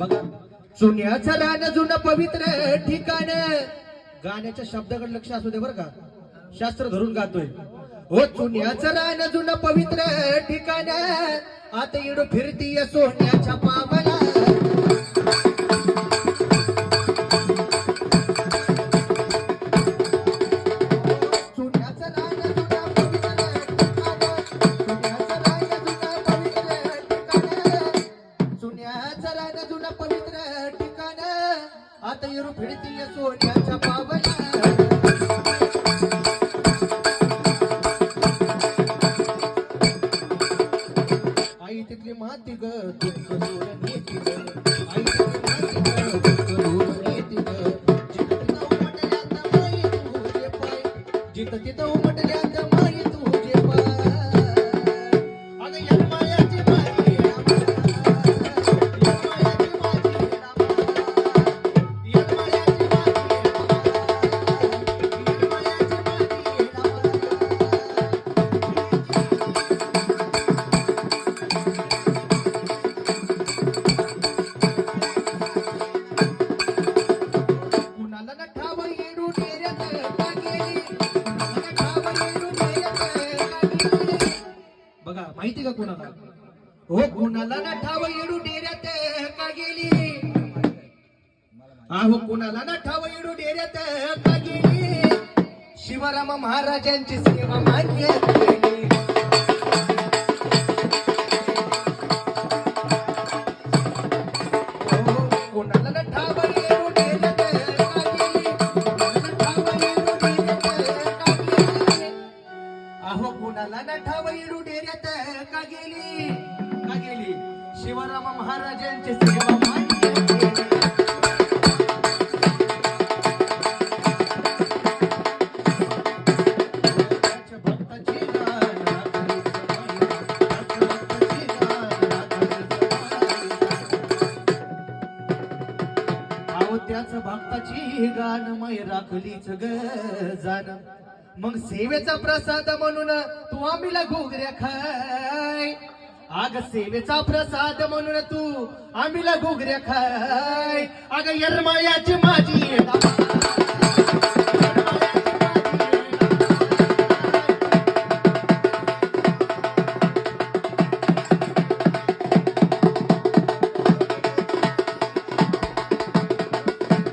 चुन्याचं रान जुनं पवित्र ठिकाण. गाण्याच्या शब्दाकडे लक्ष असू दे बरं का. शास्त्र धरून गातोय. हो चुन्याचं रान जुनं पवित्र ठिकाण. आता इडो फिरती सोन्याच्या पावला. ठिकाण. आता इरू फिरतीय सोन्याच्या पावला आई तिथली माती ग जिथं तिथं उमटल्या माहिती का कोणाला? हो कुणाला ना ठाव येडू डेऱ्यात का गेली? अहो कुणाला ना ठाव येडू डेऱ्यात का गेली? शिवराम महाराजांची सेवा मान्य केली. का गेली? का गेली? शिवराम महाराजांची सेवा अहो त्याच भक्ताची गाणमय राखलीच ग जाण. मग सेवेचा प्रसाद म्हणून तू आम्हीला घोगऱ्या खाय. आग सेवेचा प्रसाद म्हणून तू आम्हीला घोगऱ्या खाय. अग यरमायाची माझी